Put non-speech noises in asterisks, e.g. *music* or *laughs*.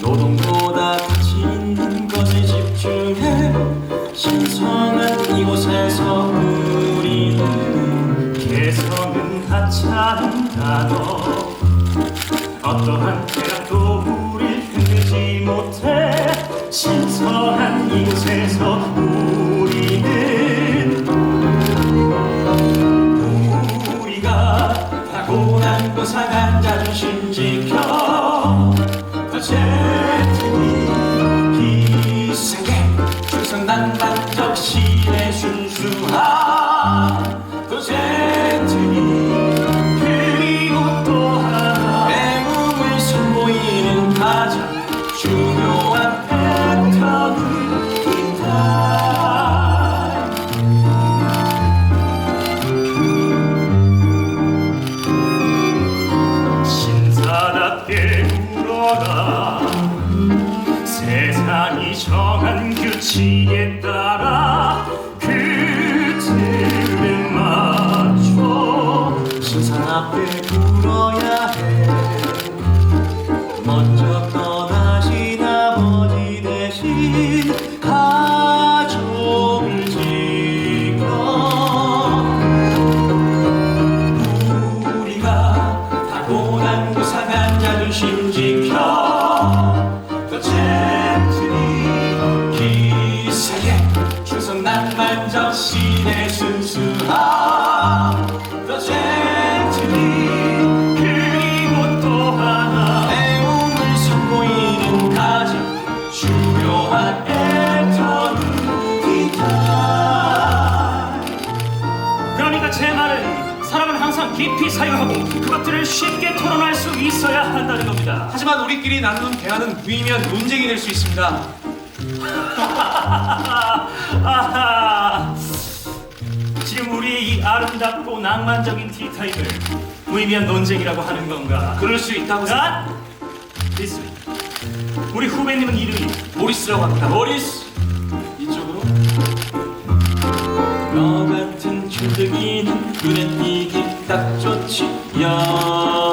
노동보다 가치 있는 것에 집중해 신선한 이곳에서 우리는 개성은 하찮은 단어 어떠한 충성난만적 신의 순수함. 더 젠틀히 그리고 또 하나. 내 몸을 선보이는 가장 중요한 패턴은 기타. 신사답게 세상이 정한 규칙에 따라 그 틀에 맞춰. 신상 앞에 굴어야 그러니까 제 말은 사람은 항상 깊이 사유하고 그것들을 쉽게 토론할 수 있어야 한다는 겁니다. 하지만 우리끼리 나누는 대화는 무의미한 논쟁이 될 수 있습니다. *laughs* 아하, 지금 우리의 이 아름답고 낭만적인 티타임을 무의미한 논쟁이라고 하는 건가? 그럴 수 있다고 생각. 아, 리스. 우리 후배님은 이름이 모리스라고 합니다. 모리스. 이쪽으로. 너 같은 주둥이는 눈에 띄기 딱 좋지. 여